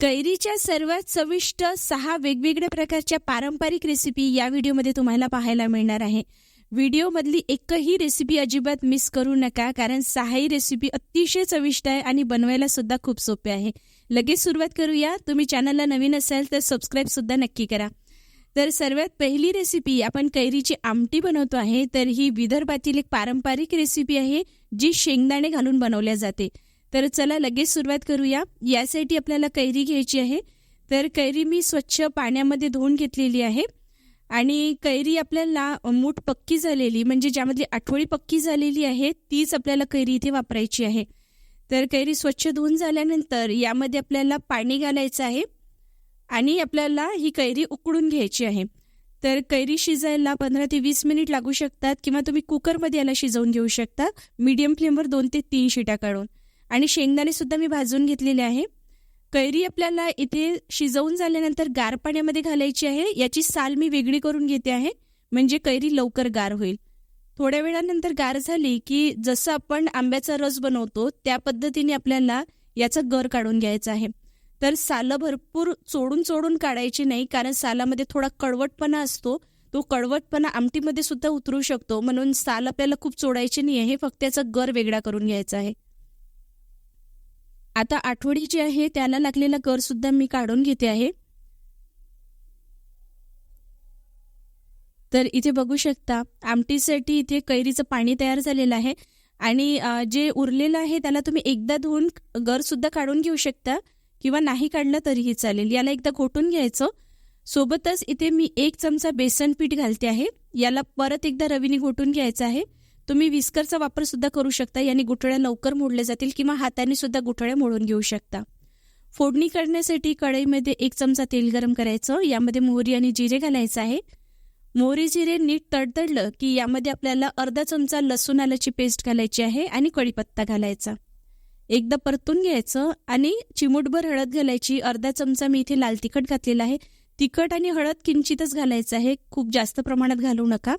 कैरीच्या सर्वात चविष्ट सहा वेगवेगळ्या प्रकारच्या पारंपरिक रेसिपी या व्हिडिओमध्ये तुम्हाला पाहायला मिळणार आहे. व्हिडिओमधली एकही रेसिपी अजिबात मिस करू नका कारण सहाही रेसिपी अतिशय चविष्ट आहे आणि बनवायला सुद्धा खूप सोपे आहे. लगेच सुरुवात करूया. तुम्ही चॅनलला नवीन असाल तर सबस्क्राईब सुद्धा नक्की करा. तर सर्वात पहिली रेसिपी आपण कैरीची आमटी बनवतो आहे तर ही विदर्भातील एक पारंपरिक रेसिपी आहे जी शेंगदाणे घालून बनवल्या जाते. तर चला लगेच सुरुवात करूया. यासाठी आपल्याला कैरी घ्यायची आहे. तर कैरी मी स्वच्छ पाण्यामध्ये धुवून घेतलेली आहे. आणि कैरी आपल्याला मूठ पक्की झालेली म्हणजे ज्यामध्ये आठवडी पक्की झालेली आहे तीच आपल्याला कैरी इथे वापरायची आहे. तर कैरी स्वच्छ धुवून झाल्यानंतर यामध्ये आपल्याला पाणी घालायचं आहे. आणि आपल्याला ही कैरी उकडून घ्यायची आहे. तर कैरी शिजायला पंधरा ते वीस मिनिट लागू शकतात किंवा तुम्ही कुकरमध्ये याला शिजवून घेऊ शकता. मीडियम फ्लेमवर दोन ते तीन शिट्या काढून. आणि शेंगदाणे सुद्धा मी भाजून घेतलेले आहे. कैरी आपल्याला इथे शिजवून झाल्यानंतर गार पाण्यामध्ये घालायची आहे. याची साल मी वेगळी करून घेते आहे. म्हणजे कैरी लवकर गार होईल. थोड्या वेळानंतर गार झाली की जसं आपण आंब्याचा रस बनवतो त्या पद्धतीने आपल्याला याचा गर काढून घ्यायचा आहे. तर सालं भरपूर चोडून चोडून काढायची नाही कारण सालामध्ये थोडा कडवटपणा असतो. तो कडवटपणा आमटीमध्ये सुद्धा उतरू शकतो. म्हणून साल आपल्याला खूप चोडायची नाही आहे. फक्त याचा गर वेगळा करून घ्यायचा आहे. आता आठवडी जी आहे त्याला लागलेला कर सुद्धा मी काढून घेते आहे. तर इथे बघू शकता आमटीसाठी इथे कैरीचं पाणी तयार झालेलं आहे. आणि जे उरलेलं आहे त्याला तुम्ही एकदा धुवून गर सुद्धा काढून घेऊ शकता किंवा नाही काढलं तरीही चालेल. याला एकदा घोटून घ्यायचं. सोबतच इथे मी एक चमचा बेसन पीठ घालते आहे. याला परत एकदा रवीने घोटून घ्यायचं आहे. तुम्ही विस्करचा वापर सुद्धा करू शकता. याने गुठळ्या लवकर मोडल्या जातील किंवा हाताने सुद्धा गुठळ्या मोडून घेऊ शकता. फोडणी करण्यासाठी कढईमध्ये एक चमचा तेल गरम करायचं. यामध्ये मोहरी आणि जिरे घालायचं आहे. मोहरी जिरे नीट तडतडलं की यामध्ये आपल्याला अर्धा चमचा लसूण आल्याची पेस्ट घालायची आहे आणि कढीपत्ता घालायचा. एकदा परतून घ्यायचं आणि चिमूटभर हळद घालायची. अर्धा चमचा मी इथे लाल तिखट घातलेला आहे. तिखट आणि हळद किंचितच घालायचं आहे. खूप जास्त प्रमाणात घालू नका.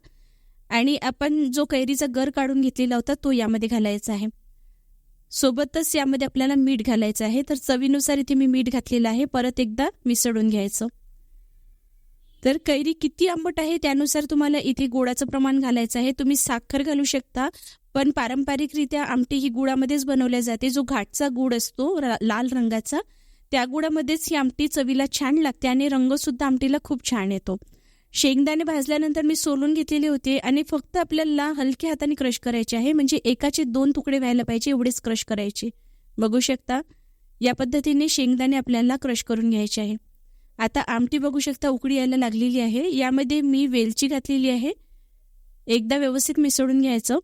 आणि आपण जो कैरीचा गर काढून घेतलेला होता तो यामध्ये घालायचा आहे. सोबतच यामध्ये आपल्याला मीठ घालायचं आहे. तर चवीनुसार इथे मी मीठ घातलेलं आहे. परत एकदा मिसळून घ्यायचं. तर कैरी किती आंबट आहे त्यानुसार तुम्हाला इथे गोडाचं प्रमाण घालायचं आहे. तुम्ही साखर घालू शकता पण पारंपरिकरित्या आमटी ही गुळामध्येच बनवल्या जाते. जो घाटचा गुड असतो लाल रंगाचा त्या गुळामध्येच ही आमटी चवीला छान लागते आणि रंगसुद्धा आमटीला खूप छान येतो. शेंगदाणे भाजल्यानंतर मी सोलून घेतलेले होते आणि फक्त आपल्याला हलक्या हाताने क्रश करायचे आहे. म्हणजे एकाचे दोन तुकडे व्हायला पाहिजे एवढेच क्रश करायचे. बघू शकता या पद्धतीने शेंगदाणे आपल्याला क्रश करून घ्यायचे आहे. आता आमटी बघू शकता उकडी यायला लागलेली आहे. यामध्ये मी वेलची घातलेली आहे. एकदा व्यवस्थित मिसळून घ्यायचं.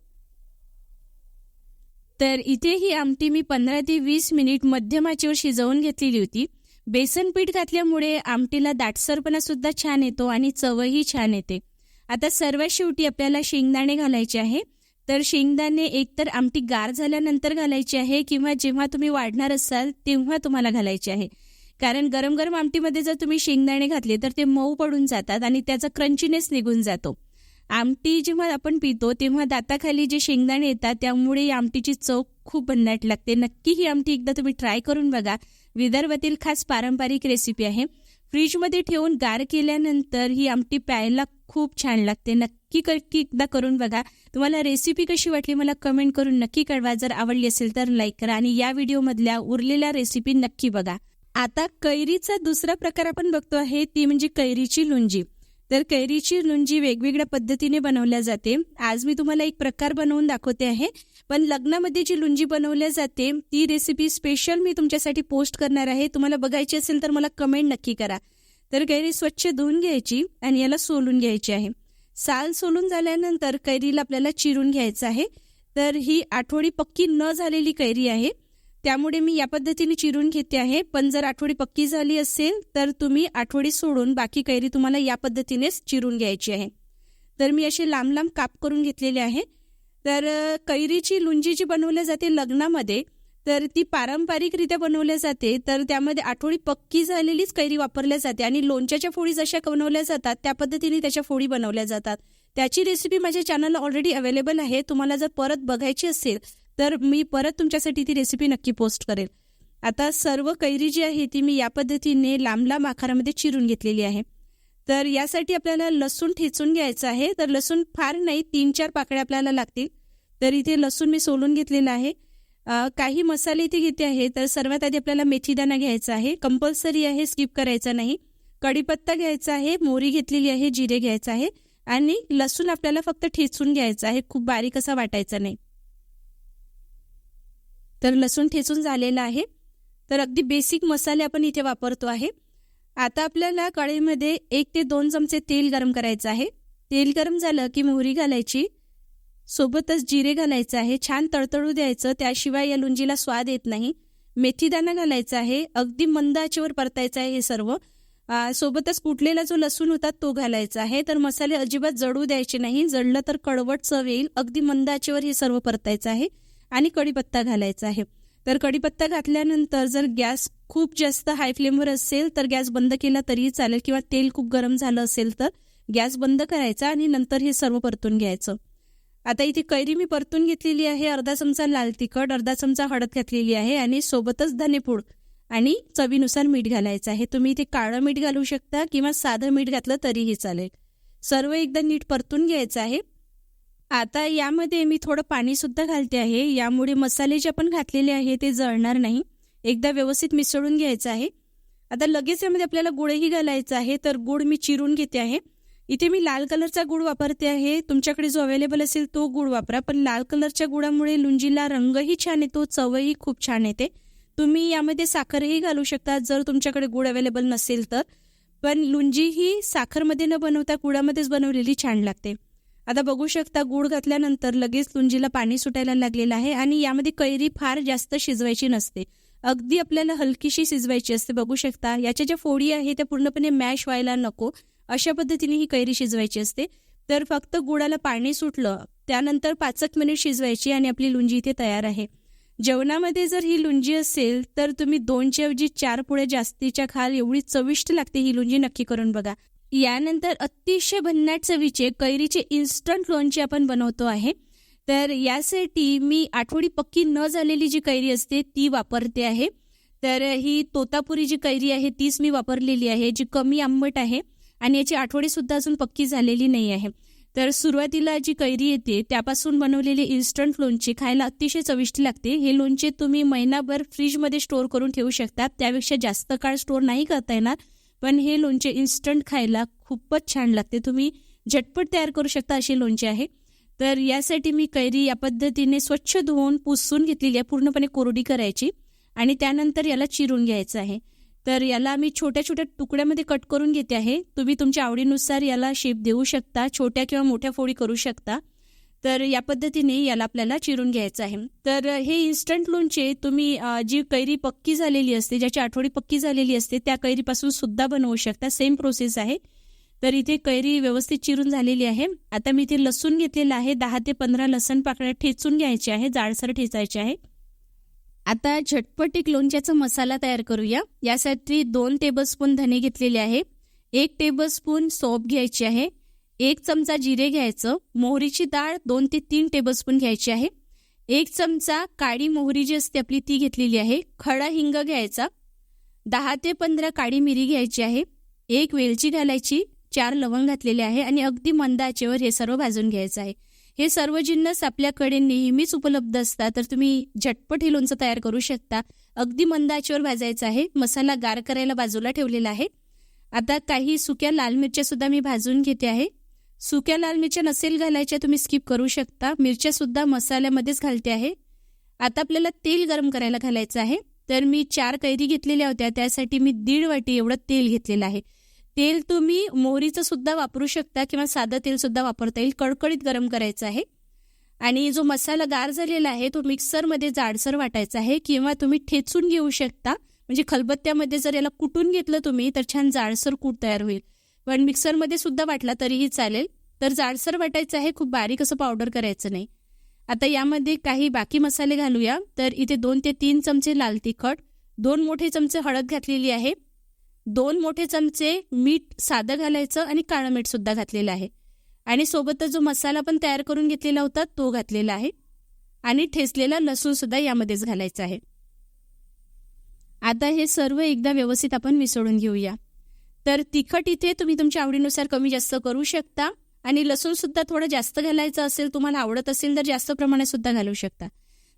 तर इथे ही आमटी मी पंधरा ते वीस मिनिट मध्यम आचेवर शिजवून घेतलेली होती. बेसन पीठ घातल्यामुळे आमटीला दाटसरपणा सुद्धा छान येतो आणि चवही छान येते. आता सर्वात शेवटी आपल्याला शेंगदाणे घालायचे आहे. तर शेंगदाणे एकतर आमटी गार झाल्यानंतर घालायची आहे किंवा जेव्हा तुम्ही वाढणार असाल तेव्हा तुम्हाला घालायचे आहे. कारण गरम गरम आमटीमध्ये जर तुम्ही शेंगदाणे घातले तर ते मऊ पडून जातात आणि त्याचा क्रंचीनेस निघून जातो. आमटी जेव्हा आपण पितो तेव्हा दाताखाली जे शेंगदाणे येतात त्यामुळे आमटीची चव खूप भन्नाट लागते. नक्की ही आमटी एकदा तुम्ही ट्राय करून बघा. विदर्भातील खास पारंपरिक रेसिपी आहे. फ्रीजमध्ये ठेवून गार केल्यानंतर ही आमटी प्यायला खूप छान लागते. नक्की नक्की एकदा करून बघा. तुम्हाला रेसिपी कशी वाटली मला कमेंट करून नक्की कळवा. जर आवडली असेल तर लाईक करा आणि या व्हिडिओमधल्या उरलेल्या रेसिपी नक्की बघा. आता कैरीचा दुसरा प्रकार आपण बघतो आहे ती म्हणजे कैरीची लुंजी तर कैरीची लुंजी वेगवेगळ्या पद्धतीने बनवल्या जाते. आज मी तुम्हाला एक प्रकार बनवून दाखवते आहे. पण लग्नामध्ये जी लुंजी बनवल्या जाते ती रेसिपी स्पेशल मी तुमच्यासाठी पोस्ट करणार आहे. तुम्हाला बघायची असेल तर मला कमेंट नक्की करा. तर कैरी स्वच्छ धुवून घ्यायची आणि याला सोलून घ्यायची आहे. साल सोलून झाल्यानंतर कैरीला आपल्याला चिरून घ्यायचं आहे. तर ही आठवडी पक्की न झालेली कैरी आहे. त्यामुळे मी या पद्धतीने चिरून घेते आहे. पण जर आठवडी पक्की झाली असेल तर तुम्ही आठवडी सोडून बाकी कैरी तुम्हाला या पद्धतीनेच चिरून घ्यायची आहे. तर मी असे लांब लांब काप करून घेतलेले आहे. तर कैरीची लुंजी जी बनवली जाते लग्नामध्ये तर ती पारंपरिकरित्या बनवल्या जाते. तर त्यामध्ये आठवडी पक्की झालेलीच कैरी वापरल्या जाते आणि लोणच्याच्या फोडी जशा बनवल्या जातात त्या पद्धतीने त्याच्या फोडी बनवल्या जातात. त्याची रेसिपी माझ्या चॅनलला ऑलरेडी अवेलेबल आहे. तुम्हाला जर परत बघायची असेल तर मी परत तुमच्यासाठी ती रेसिपी नक्की पोस्ट करेल. आता सर्व कैरी जी आहे ती मी या पद्धतीने लांब लांब आकारामध्ये चिरून घेतलेली आहे. तर यासाठी आपल्याला लसूण ठेचून घ्यायचं आहे. तर लसूण फार नाही तीन चार पाकळ्या आपल्याला लागतील. तर इथे लसूण मी सोलून घेतलेलं आहे. काही मसाले इथे घेते आहे. तर सर्वात आधी आपल्याला मेथीदाणा घ्यायचा आहे. कंपल्सरी आहे स्किप करायचा नाही. कढीपत्ता घ्यायचा आहे मोरी घेतलेली आहे जिरे घ्यायचं आहे. आणि लसूण आपल्याला फक्त ठेचून घ्यायचं आहे. खूप बारीक असा वाटायचा नाही. तर लसूण ठेचून झालेला आहे. तर अगदी बेसिक मसाले आपण इथे वापरतो आहे. आता आपल्याला कढईमध्ये एक ते दोन चमचे तेल गरम करायचं आहे. तेल गरम झालं की मोहरी घालायची. सोबतच जिरे घालायचं आहे. छान तळतळू द्यायचं. त्याशिवाय या लुंजीला स्वाद येत नाही. मेथीदाणा घालायचा आहे. अगदी मंद आचेवर परतायचं आहे हे सर्व. सोबतच कुटलेला जो लसूण होता तो घालायचा आहे. तर मसाले अजिबात जळू द्यायचे नाही. जळलं तर कडवट चव येईल. अगदी मंद आचेवर हे सर्व परतायचं आहे. आणि कढीपत्ता घालायचा आहे. तर कढीपत्ता घातल्यानंतर जर गॅस खूप जास्त हाय फ्लेमवर असेल तर गॅस बंद केला तरीही चालेल किंवा तेल खूप गरम झालं असेल तर गॅस बंद करायचा आणि नंतर हे सर्व परतून घ्यायचं. आता इथे कैरी मी परतून घेतलेली आहे अर्धा चमचा लाल तिखट अर्धा चमचा हळद घातलेली आहे आणि सोबतच धनेपूड आणि चवीनुसार मीठ घालायचं आहे. तुम्ही इथे काळं मीठ घालू शकता किंवा साधं मीठ घातलं तरीही चालेल. सर्व एकदा नीट परतून घ्यायचं आहे. आता यामध्ये मी थोडं पाणी सुद्धा घालते आहे. यामुळे मसाले जे आपण घातलेले आहे ते जळणार नाही. एकदा व्यवस्थित मिसळून घ्यायचं आहे. आता लगेच यामध्ये आपल्याला गुळही घालायचा आहे तर गुळ मी चिरून घेते आहे. इथे मी लाल कलरचा गुळ वापरते आहे. तुमच्याकडे जो अवेलेबल असेल तो गुळ वापरा पण लाल कलरच्या गुळामुळे लुंजीला रंगही छान येतो चवही खूप छान येते. तुम्ही यामध्ये साखरही घालू शकता जर तुमच्याकडे गुळ अवेलेबल नसेल तर. पण लुंजी ही साखरमध्ये न बनवता गुळामध्येच बनवलेली छान लागते. आता बघू शकता गूळ घातल्यानंतर लगेच लुंजीला पाणी सुटायला लागलेलं आहे आणि यामध्ये कैरी फार जास्त शिजवायची नसते. अगदी आपल्याला हलकीशी शिजवायची असते बघू शकता. याच्या ज्या फोडी आहे त्या पूर्णपणे मॅश व्हायला नको. अशा पद्धतीने ही कैरी शिजवायची असते. तर फक्त गुळाला पाणी सुटलं त्यानंतर पाच एक मिनिट शिजवायची आणि आपली लुंजी इथे तयार आहे. जेवणामध्ये जर ही लुंजी असेल तर तुम्ही दोनच्या ऐवजी चार पुढे जास्तीच्या खाल. एवढी चविष्ट लागते ही लुंजी नक्की करून बघा. यानंतर अतिशय भन्नाट चवीचे कैरीचे इन्स्टंट लोणचे आपण बनवतो आहे. तर यासाठी मी आठवडी पक्की न झालेली जी कैरी असते ती वापरते आहे. तर ही तोतापुरी जी कैरी आहे तीच मी वापरलेली आहे जी कमी आंबट आहे आणि याची आठवडीसुद्धा अजून पक्की झालेली नाही आहे. तर सुरुवातीला जी कैरी येते त्यापासून बनवलेली इन्स्टंट लोणची खायला अतिशय चविष्ट लागते. हे लोणचे तुम्ही महिनाभर फ्रीजमध्ये स्टोअर करून ठेवू शकता. त्यापेक्षा जास्त काळ स्टोअर नाही करता येणार. पण हे लोणचे इन्स्टंट खायला खूपच छान लागते. तुम्ही झटपट तयार करू शकता असे लोणचे आहे. तर यासाठी मी कैरी या पद्धतीने स्वच्छ धुवून पुसून घेतलेली आहे पूर्णपणे कोरडी करायची आणि त्यानंतर याला चिरून घ्यायचं आहे. तर याला मी छोट्या छोट्या तुकड्यामध्ये कट करून घेते आहे. तुम्ही तुमच्या आवडीनुसार याला शेप देऊ शकता छोट्या किंवा मोठ्या फोडी करू शकता. तर या पद्धतीने याला आपल्याला चिरून घ्यायचं आहे. तर हे इन्स्टंट लोणचे तुम्ही जी कैरी पक्की झालेली असते ज्याची आठवडी पक्की झालेली असते त्या कैरीपासून सुद्धा बनवू शकता. सेम प्रोसेस आहे. तर इथे कैरी व्यवस्थित चिरून झालेली आहे. आता मी इथे लसूण घेतलेलं आहे. दहा ते पंधरा लसण पाकळ्या ठेचून घ्यायचे आहे. जाडसर ठेचायचे आहे. आता झटपट एक लोणच्याचा मसाला तयार करूया. यासाठी दोन टेबलस्पून धने घेतलेले आहे. एक टेबलस्पून सोप घ्यायची आहे. एक चमचा जिरे घ्यायचं. मोहरीची डाळ दोन ते तीन टेबलस्पून घ्यायची आहे. एक चमचा काळी मोहरी जी असते आपली ती घेतलेली आहे. खडा हिंग घ्यायचा. दहा ते पंधरा काळी मिरी घ्यायची आहे. एक वेलची घालायची. चार लवंग घातलेले आहे आणि अगदी मंदाचेवर हे सर्व भाजून घ्यायचं आहे. हे सर्व जिन्नस आपल्याकडे नेहमीच उपलब्ध असतात. तर तुम्ही झटपट हे लोणचं तयार करू शकता. अगदी मंदाचेवर भाजायचं आहे. मसाला गार करायला बाजूला ठेवलेला आहे. आता काही सुक्या लाल मिरच्या सुद्धा मी भाजून घेते आहे. सुक्या लाल मिरच्या नसेल घालायच्या तुम्ही स्किप करू शकता. मिरच्या सुद्धा मसाल्यामध्येच घालते आहे. आता आपल्याला तेल गरम करायला घालायचं आहे. तर मी चार कैरी घेतलेल्या होत्या. त्यासाठी मी दीड वाटी एवढं तेल घेतलेलं आहे. तेल तुम्ही मोहरीचं सुद्धा वापरू शकता किंवा साधं तेल सुद्धा वापरता येईल. कडकडीत गरम करायचं आहे. आणि जो मसाला गार झालेला आहे तो मिक्सरमध्ये जाडसर वाटायचा आहे किंवा तुम्ही ठेचून घेऊ शकता. म्हणजे खलबत्त्यामध्ये जर याला कुटून घेतलं तुम्ही तर छान जाडसर कूट तयार होईल. पण मिक्सरमध्ये सुद्धा वाटला तरीही चालेल. तर जाडसर वाटायचं आहे खूप बारीक असं पावडर करायचं नाही. आता यामध्ये काही बाकी मसाले घालूया. तर इथे दोन ते तीन चमचे लाल तिखट दोन मोठे चमचे हळद घातलेली आहे. दोन मोठे चमचे मीठ साधं घालायचं आणि काळं मीठ सुद्धा घातलेलं आहे. आणि सोबतच जो मसाला पण तयार करून घेतलेला होता तो घातलेला आहे. आणि ठेचलेला लसूण सुद्धा यामध्येच घालायचा आहे. आता हे सर्व एकदा व्यवस्थित आपण मिसळून घेऊया. तर तिखट इथे तुम्ही तुमच्या आवडीनुसार कमी जास्त करू शकता. आणि लसूण सुद्धा थोडं जास्त घालायचं असेल तुम्हाला आवडत असेल तर जास्त प्रमाणात सुद्धा घालू शकता.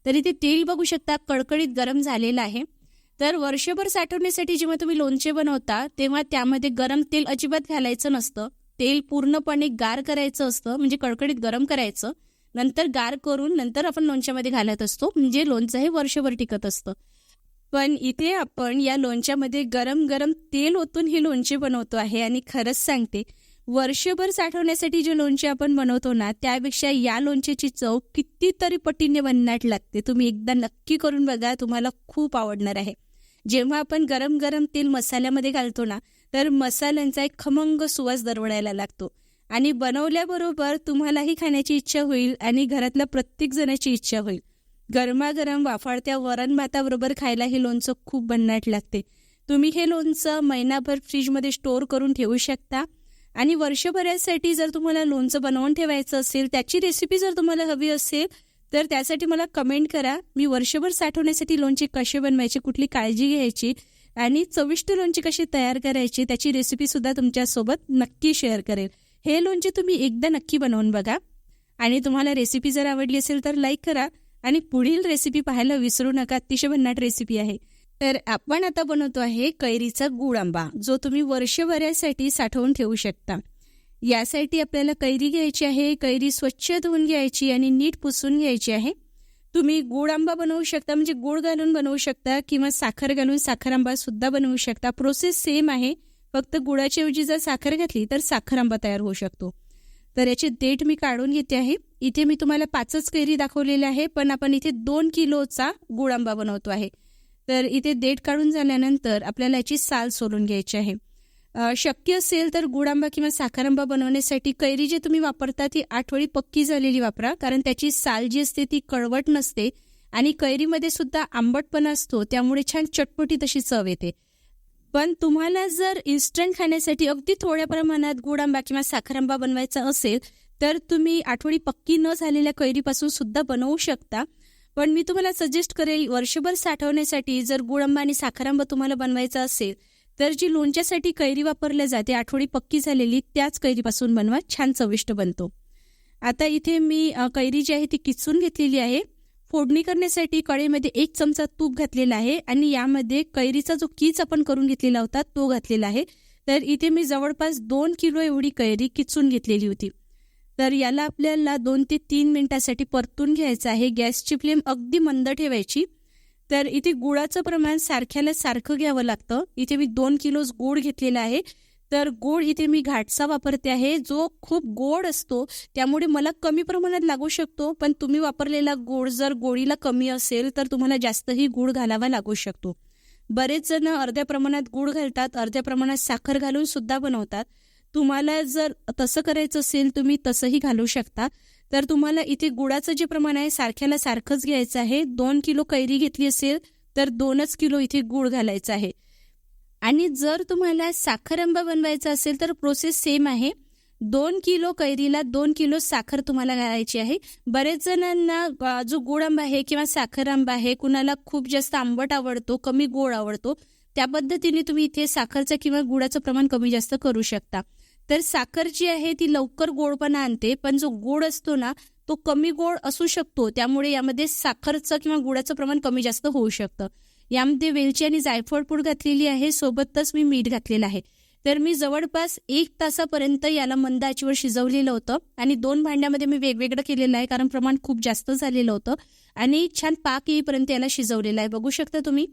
तर इथे तेल बघू शकता कडकडीत गरम झालेलं आहे. तर वर्षभर साठवण्यासाठी जेव्हा तुम्ही लोणचे बनवता तेव्हा त्यामध्ये गरम तेल अजिबात घालायचं नसतं. तेल पूर्णपणे गार करायचं असतं म्हणजे कडकडीत गरम करायचं. नंतर गार करून नंतर आपण लोणच्यामध्ये घालत असतो म्हणजे लोणचं हे वर्षभर टिकत असतं. पण इथे आपण या लोणच्यामध्ये गरम गरम तेल ओतून हे लोणचे बनवतो आहे. आणि खरंच सांगते वर्षभर साठवण्यासाठी जे लोणचे आपण बनवतो ना त्यापेक्षा या लोणच्याची चव कितीतरी पटीने भन्नाट लागते. तुम्ही एकदा नक्की करून बघा तुम्हाला खूप आवडणार आहे. जेव्हा आपण गरम गरम तेल मसाल्यामध्ये घालतो ना तर मसाल्यांचा एक खमंग सुवास दरवडायला लागतो. आणि बनवल्याबरोबर तुम्हालाही खाण्याची इच्छा होईल आणि घरातल्या प्रत्येक जणाची इच्छा होईल. गरमागरम वाफाळत्या वरण भाताबरोबर खायला हे लोणचं खूप भन्नाट लागते. तुम्ही हे लोणचं महिनाभर फ्रीजमध्ये स्टोअर करून ठेवू शकता. आणि वर्षभरासाठी जर तुम्हाला लोणचं बनवून ठेवायचं असेल त्याची रेसिपी जर तुम्हाला हवी असेल तर त्यासाठी मला कमेंट करा. मी वर्षभर साठवण्यासाठी लोणचे कसे बनवायचे कुठली काळजी घ्यायची आणि चविष्ट लोणचे कसे तयार करायचे त्याची रेसिपीसुद्धा तुमच्यासोबत नक्की शेअर करेल. हे लोणचे तुम्ही एकदा नक्की बनवून बघा. आणि तुम्हाला रेसिपी जर आवडली असेल तर लाईक करा. आणि पुढील रेसिपी पाहायला विसरू नका. अतिशय भन्नाट रेसिपी आहे. तर आपण आता बनवतो आहे कैरीचा गुळ आंबा जो तुम्ही वर्षभरासाठी साठवून ठेवू शकता. यासाठी आपल्याला कैरी घ्यायची आहे कैरी स्वच्छ धुवून घ्यायची आणि नीट पुसून घ्यायची आहे. तुम्ही गुळ आंबा बनवू शकता म्हणजे गुळ घालून बनवू शकता किंवा साखर घालून साखर आंबा सुद्धा बनवू शकता. प्रोसेस सेम आहे. फक्त गुळाच्या ऐवजी जर साखर घातली तर साखर आंबा तयार होऊ शकतो. तर याची डेट मी काढून घेते आहे. इथे मी तुम्हाला पाचच कैरी दाखवलेली आहे पण आपण इथे दोन किलोचा गुळ आंबा बनवतो आहे. तर इथे देठ काढून झाल्यानंतर आपल्याला याची साल सोलून घ्यायची आहे. शक्य असेल तर गुळांबा किंवा साखरांबा बनवण्यासाठी कैरी जे तुम्ही वापरता ती आठवडी पक्की झालेली वापरा कारण त्याची साल जी असते ती कळवट नसते आणि कैरीमध्ये सुद्धा आंबटपणा असतो त्यामुळे छान चटपटी तशी चव येते. पण तुम्हाला जर इन्स्टंट खाण्यासाठी अगदी थोड्या प्रमाणात गुळ आंबा किंवा साखरांबा बनवायचा असेल तर तुम्ही आठवडी पक्की न झालेल्या कैरीपासून सुद्धा बनवू शकता. पण मी तुम्हाला सजेस्ट करेल वर्षभर साठवण्यासाठी जर गुळ आंबा आणि साखरांबा तुम्हाला बनवायचा असेल तर जी लोणच्यासाठी कैरी वापरल्या जाते आठवडी पक्की झालेली त्याच कैरीपासून बनवा छान चविष्ट बनतो. आता इथे मी कैरी जी आहे ती किचून घेतलेली आहे. फोडणी करण्यासाठी कढईमध्ये एक चमचा तूप घातलेला आहे आणि यामध्ये कैरीचा जो कीच आपण करून घेतलेला होता तो घातलेला आहे. तर इथे मी जवळपास दोन किलो एवढी कैरी किचून घेतलेली होती. तर याला आपल्याला दोन ते तीन मिनिटासाठी परतून घ्यायचं आहे. गॅसची फ्लेम अगदी मंद ठेवायची. तर इथे गुळाचं प्रमाण सारख्याला सारखं घ्यावं लागतं. इथे मी दोन किलोज गुळ घेतलेला आहे. तर गोड इथे मी घाटसा वापरते आहे जो खूप गोड असतो. त्यामुळे मला कमी प्रमाणात लागू शकतो पण तुम्ही वापरलेला गोड जर गोळीला कमी असेल तर तुम्हाला जास्तही गूळ घालावा लागू शकतो. बरेच जण अर्ध्या प्रमाणात गूळ घालतात अर्ध्या प्रमाणात साखर घालून सुद्धा बनवतात. तुम्हाला जर तसं करायचं असेल तुम्ही तसंही घालू शकता. तर तुम्हाला इथे गुळाचं जे प्रमाण आहे सारख्याला सारखंच घ्यायचं आहे. दोन किलो कैरी घेतली असेल तर दोनच किलो इथे गुळ घालायचं आहे. आणि जर तुम्हाला साखर आंबा बनवायचा असेल तर प्रोसेस सेम आहे. दोन किलो कैरीला दोन किलो साखर तुम्हाला घालायची आहे. बरेच जणांना जो गोड आंबा आहे किंवा साखर आंबा आहे कुणाला खूप जास्त आंबट आवडतो कमी गोड आवडतो त्या पद्धतीने तुम्ही इथे साखरचं किंवा गुळाचं प्रमाण कमी जास्त करू शकता. तर साखर जी आहे ती लवकर गोडपणा आणते पण जो गोड असतो ना तो कमी गोड असू शकतो. त्यामुळे यामध्ये साखरचं किंवा गुळाचं प्रमाण कमी जास्त होऊ शकतं. यामध्ये वेलची आणि जायफळ पूड घातलेली आहे. सोबतच मी मीठ घातलेलं आहे. तर मी जवळपास एक तासापर्यंत याला मंद आचीवर शिजवलेलं होतं आणि दोन भांड्यामध्ये मी वेगवेगळं केलेलं आहे कारण प्रमाण खूप जास्त झालेलं होतं. आणि छान पाक येईपर्यंत याला शिजवलेलं आहे. बघू शकता तुम्ही.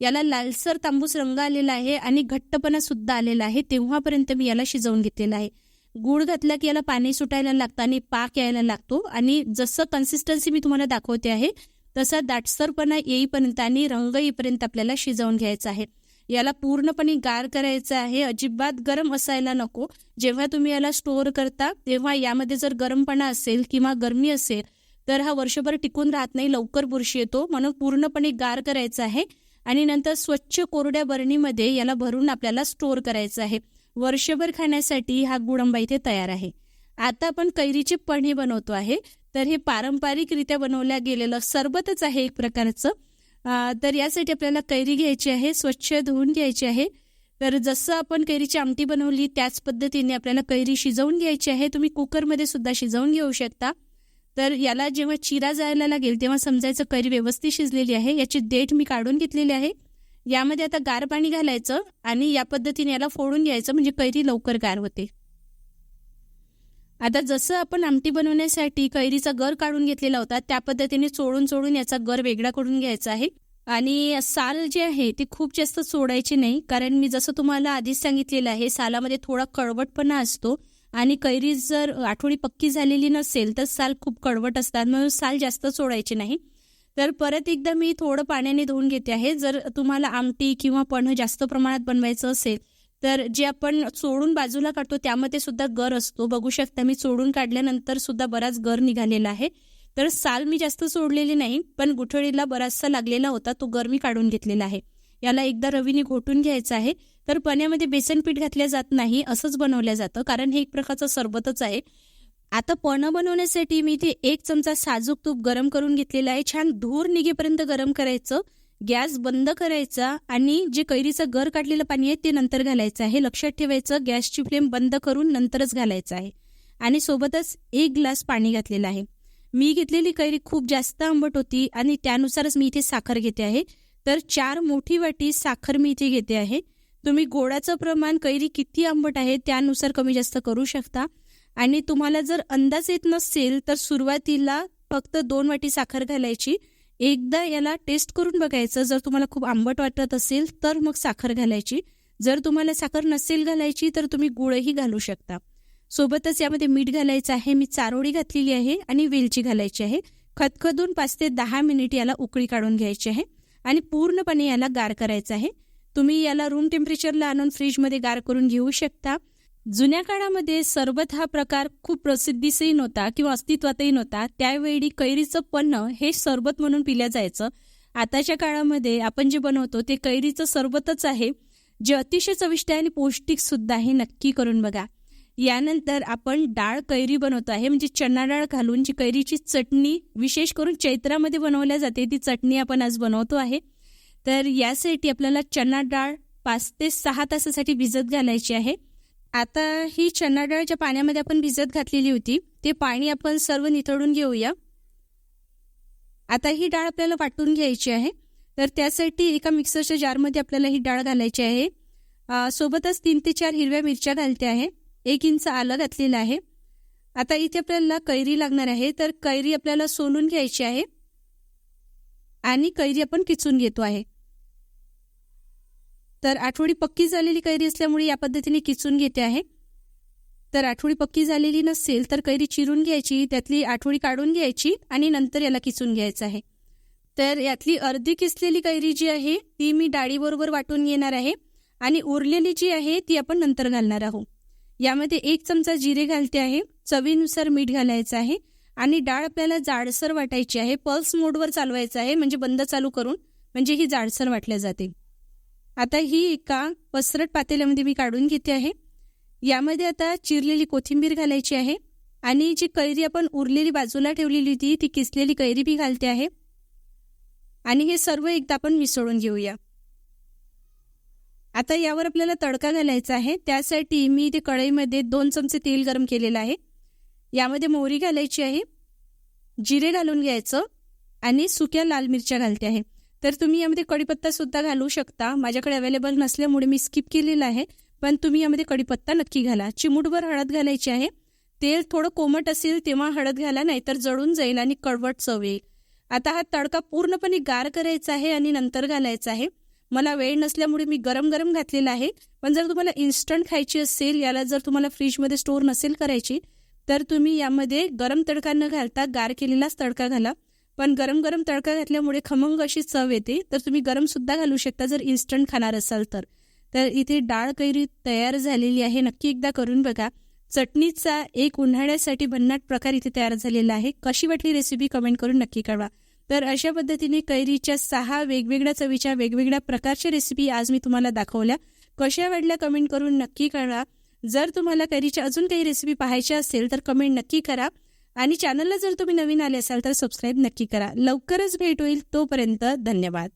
याला लालसर तांबूस रंग आलेला आहे आणि घट्टपणा सुद्धा आलेला आहे. तेव्हापर्यंत मी याला शिजवून घेतलेला आहे. गुळ घातला की याला पाणी सुटायला लागतं आणि पाक यायला लागतो. आणि जसं कन्सिस्टन्सी मी तुम्हाला दाखवते आहे तसा दाटसरपणा येईपर्यंत आणि रंग येईपर्यंत आपल्याला शिजवून घ्यायचा आहे. याला पूर्णपणे गार करायचं आहे. अजिबात गरम असायला नको. जेव्हा तुम्ही याला स्टोअर करता तेव्हा यामध्ये जर गरमपणा असेल किंवा गरमी असेल तर हा वर्षभर टिकून राहत नाही लवकर बुरशी येतो. म्हणून पूर्णपणे गार करायचा आहे. आणि नंतर स्वच्छ कोरड्या बरणीमध्ये याला भरून आपल्याला स्टोअर करायचं आहे. वर्षभर खाण्यासाठी हा गुडंबा इथे तयार आहे. आता आपण कैरीचे पणे बनवतो आहे. तर हे पारंपरिकरित्या बनवल्या गेलेलं सरबतच आहे एक प्रकारचं. तर यासाठी आपल्याला कैरी घ्यायची आहे स्वच्छ धुवून घ्यायची आहे. तर जसं आपण कैरीची आमटी बनवली त्याच पद्धतीने आपल्याला कैरी शिजवून घ्यायची आहे. तुम्ही कुकरमध्ये सुद्धा शिजवून घेऊ शकता. तर याला जेव्हा चिरा जायला लागेल तेव्हा समजायचं कैरी व्यवस्थित शिजलेली आहे. याची डेट मी काढून घेतलेली आहे. यामध्ये आता गार पाणी घालायचं आणि या पद्धतीने याला फोडून घ्यायचं म्हणजे कैरी लवकर गार होते. आता जसं आपण आमटी बनवण्यासाठी कैरीचा गर काढून घेतलेला होता त्या पद्धतीने चोळून चोळून याचा गर वेगळा करून घ्यायचा आहे. आणि साल जे आहे ते खूप जास्त सोडायचे नाही कारण मी जसं तुम्हाला आधीच सांगितलेलं आहे सालामध्ये थोडा कळवटपणा असतो. आणि कैरी जर आठवडी पक्की झालेली नसेल तर साल खूप कडवट असतात म्हणून साल जास्त सोडायचे नाही. तर परत एकदा मी थोडं पाण्याने धुवून घेते आहे. जर तुम्हाला आमटी किंवा पन्ह जास्त प्रमाणात बनवायचं असेल तर जे आपण चोडून बाजूला काढतो त्यामध्ये सुद्धा गर असतो. बघू शकता मी चोडून काढल्यानंतर सुद्धा बराच गर निघालेला आहे. तर साल मी जास्त सोडलेली नाही पण गुठळीला बराचसा लागलेला होता तो गर मी काढून घेतलेला आहे. याला एकदा रवीने घोटून घ्यायचं आहे तर पण्यामध्ये बेसन पीठ घातल्या जात नाही असंच बनवलं जातं कारण हे एक प्रकारचं सरबतच आहे. आता पणं बनवण्यासाठी मी ते एक चमचा साजूक तूप गरम करून घेतलेलं आहे. छान धूर निघेपर्यंत गरम करायचं. गॅस बंद करायचा आणि जे कैरीचं गर काढलेलं पाणी आहे ते नंतर घालायचं आहे. लक्षात ठेवायचं गॅसची फ्लेम बंद करून नंतरच घालायचं आहे. आणि सोबतच एक ग्लास पाणी घातलेलं आहे. मी घेतलेली कैरी खूप जास्त आंबट होती आणि त्यानुसारच मी इथे साखर घेते आहे. तर चार मोठी वाटी साखर मी इथे घेते आहे. तुम्ही गोडाचं प्रमाण कैरी किती आंबट आहे त्यानुसार कमी जास्त करू शकता. आणि तुम्हाला जर अंदाज येत नसेल तर सुरुवातीला फक्त दोन वाटी साखर घालायची. एकदा याला टेस्ट करून बघायचं. जर तुम्हाला खूप आंबट वाटत असेल तर मग साखर घालायची. जर तुम्हाला साखर नसेल घालायची तर तुम्ही गुळही घालू शकता. सोबतच यामध्ये मीठ घालायचं आहे. मी चारोळी घातलेली आहे आणि वेलची घालायची आहे. खतखदून पाच ते दहा मिनिट याला उकळी काढून घ्यायची आहे आणि पूर्णपणे याला गार करायचं आहे. तुम्ही याला रूम टेम्परेचरला आणून फ्रीजमध्ये गार करून घेऊ शकता. जुन्या काळामध्ये सरबत हा प्रकार खूप प्रसिद्धीसही नव्हता किंवा अस्तित्वातही नव्हता. त्यावेळी कैरीचं पन्न हे सरबत म्हणून पिलं जायचं. आताच्या काळामध्ये आपण जे बनवतो ते कैरीचं सरबतच आहे. जे अतिशय चविष्ट आहे आणि पौष्टिक सुद्धा आहे नक्की करून बघा. यानंतर आपण डाळ कैरी बनवतो आहे. म्हणजे चणा डाळ घालून जी कैरीची चटणी विशेष करून चैत्रामध्ये बनवल्या जाते ती चटणी आपण आज बनवतो आहे. तर यासाठी आपल्याला चणा डाळ पाच ते सहा तासासाठी भिजत घालायची आहे. आता ही चणा डाळ ज्या पाण्यामध्ये आपण भिजत घातलेली होती. ते पाणी आपण सर्व निथळून घेऊया. आता ही डाळ आपल्याला वाटून घ्यायची आहे. तर त्यासाठी एका मिक्सरच्या जारमध्ये आपल्याला ही डाळ घालायची आहे. सोबतच तीन ते चार हिरव्या मिरच्या घालते आहे. एक इंच आलं घातलेलं आहे. आता इथे आपल्याला कैरी लागणार आहे. तर कैरी आपल्याला सोलून घ्यायची आहे. आणि कैरी आपण किचून घेतो आहे. तर आठवडी पक्की झालेली कैरी असल्यामुळे या पद्धतीने किचून घेते आहे. तर आठवडी पक्की झालेली नसेल तर कैरी चिरून घ्यायची त्यातली आठवडी काढून घ्यायची आणि नंतर याला किचून घ्यायचं आहे. तर यातली अर्धी किसलेली कैरी जी आहे ती मी डाळीबरोबर वाटून घेणार आहे आणि उरलेली जी आहे ती आपण नंतर घालणार आहोत. यामध्ये एक चमचा जिरे घालते आहे चवीनुसार मीठ घालायचं आहे आणि डाळ आपल्याला जाडसर वाटायची आहे पल्स मोडवर चालवायचं आहे म्हणजे बंद चालू करून म्हणजे ही जाडसर वाटल्या जाते. आता ही एका पसरट पातेल्यामध्ये मी काढून घेते आहे. यामध्ये आता चिरलेली कोथिंबीर घालायची आहे आणि जी कैरी आपण उरलेली बाजूला ठेवलेली होती ती किसलेली कैरी बी घालते आहे. आणि हे सर्व एकदा आपण मिसळून घेऊया. आता यावर आपल्याला तडका घालायचा आहे. त्यासाठी मी इथे कढईमध्ये दोन चमचे तेल गरम केलेलं आहे. यामध्ये मोहरी घालायची आहे जिरे घालून घ्यायचं आणि सुक्या लाल मिरच्या घालते आहे. तर तुम्ही यामध्ये कढीपत्ता सुद्धा घालू शकता. माझ्याकडे अवेलेबल नसल्यामुळे मी स्किप केलेलं आहे. पण तुम्ही यामध्ये कढीपत्ता नक्की घाला. चिमूटभर हळद घालायची आहे. तेल थोडं कोमट असेल तेव्हा हळद घाला नाहीतर जळून जाईल आणि कडवट चव येईल. आता हा तडका पूर्णपणे गार करायचा आहे आणि नंतर घालायचा आहे. मला वेळ नसल्यामुळे मी गरम गरम घातलेला आहे. पण जर तुम्हाला इन्स्टंट खायची असेल याला जर तुम्हाला फ्रीजमध्ये स्टोअर नसेल करायची तर तुम्ही यामध्ये गरम तडका न घालता गार केलेलाच तडका घाला. पण गरम गरम तडका घातल्यामुळे खमंग अशी चव येते. तर तुम्ही गरम सुद्धा घालू शकता जर इन्स्टंट खाणार असाल तर. तर इथे डाळ कैरी तयार झालेली आहे. नक्की एकदा करून बघा. चटणीचा एक उन्हाळ्यासाठी भन्नाट प्रकार इथे तयार झालेला आहे. कशी वाटली रेसिपी कमेंट करून नक्की कळवा. तर अशा पद्धतीने कैरीच्या सहा वेगवेगळ्या चवीच्या वेगवेगळ्या प्रकारच्या रेसिपी आज मी तुम्हाला दाखवल्या. कशा वाटल्या कमेंट करून नक्की कळवा. जर तुम्हाला कैरीच्या अजून काही रेसिपी पाहायच्या असेल तर कमेंट नक्की करा. आणि चॅनलला जर तुम्ही नवीन आले असाल तर सबस्क्राईब नक्की करा. लवकरच भेट होईल तोपर्यंत धन्यवाद.